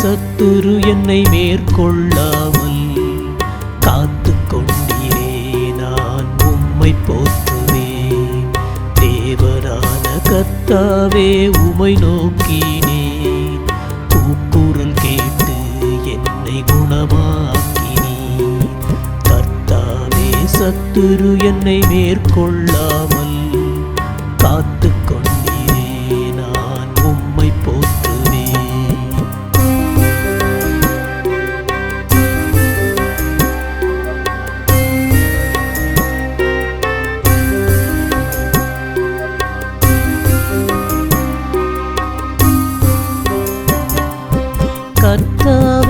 சத்துரு என்னை மேற்கொள்ளாமல் காத்து கொண்டீரே நான் உம்மை போத்துவே தேவரான கத்தாவே உமை நோக்கினே கூக்குரல் கேட்டு என்னை குணமாக்கினே கத்தாவே சத்துரு என்னை மேற்கொள்ளாமல்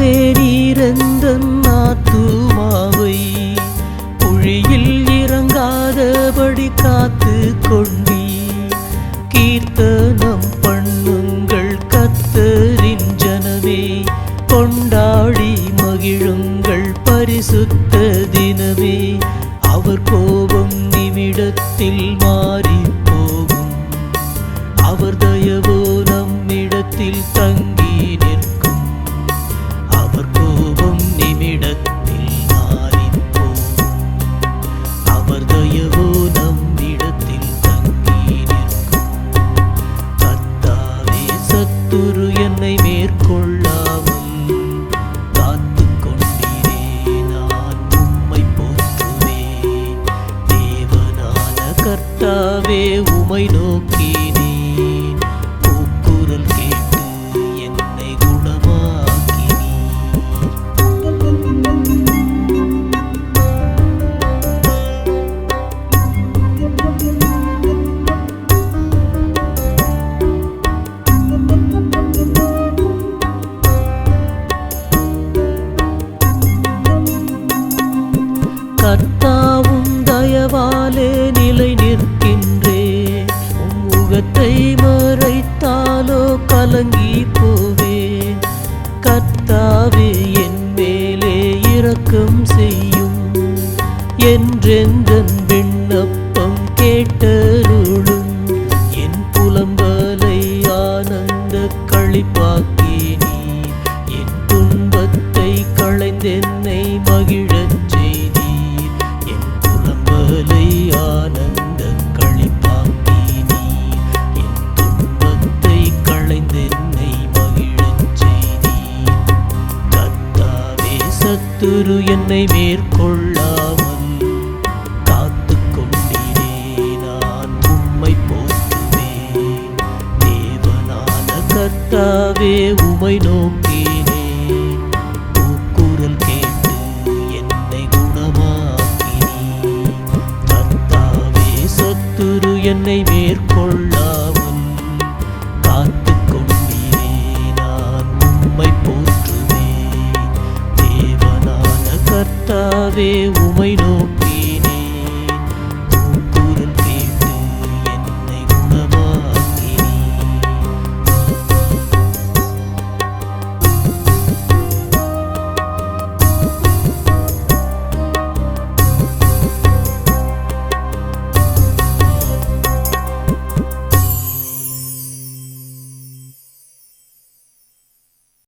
கர்த்தாவே ஆத்துமாவை குழியில் இறங்காதபடி காத்து கொண்டி கீர்த்தனம் பண்ணுங்கள் கத்தரின் ஜனமே. கொண்டாடி மகிழுங்கள் பரிசுத்த தினமே. அவர் கோபம் நிமிடத்தில் மாறி போகும். அவர் தயவோ நம்மிடத்தில் கர்த்தாவே உமை நோக்கினேன் கூக்குரல் கேட்டு என்னை குணமாக்கினீர் கர்த்தாவும் தயவாலே கர்த்தாவே என் மேலே இரக்கம் செய்யும். என்றெந்தன் விண்ணப்பம் கேட்டருளும். என் புலம்பலை ஆனந்த களிப்பாக்கி நீர் என் துன்பத்தை களைந்தென்னை மகிழ் சத்துரு என்னை மேற்கொள்ளாமல் காத்து கொண்டீரே நான் உம்மை போற்றுவேன். தேவனான கர்த்தாவே உமை நோக்கினே கூக்குரல் கேட்டு என்னை குணமாக்கினே கர்த்தாவே சத்துரு என்னை உமை நோ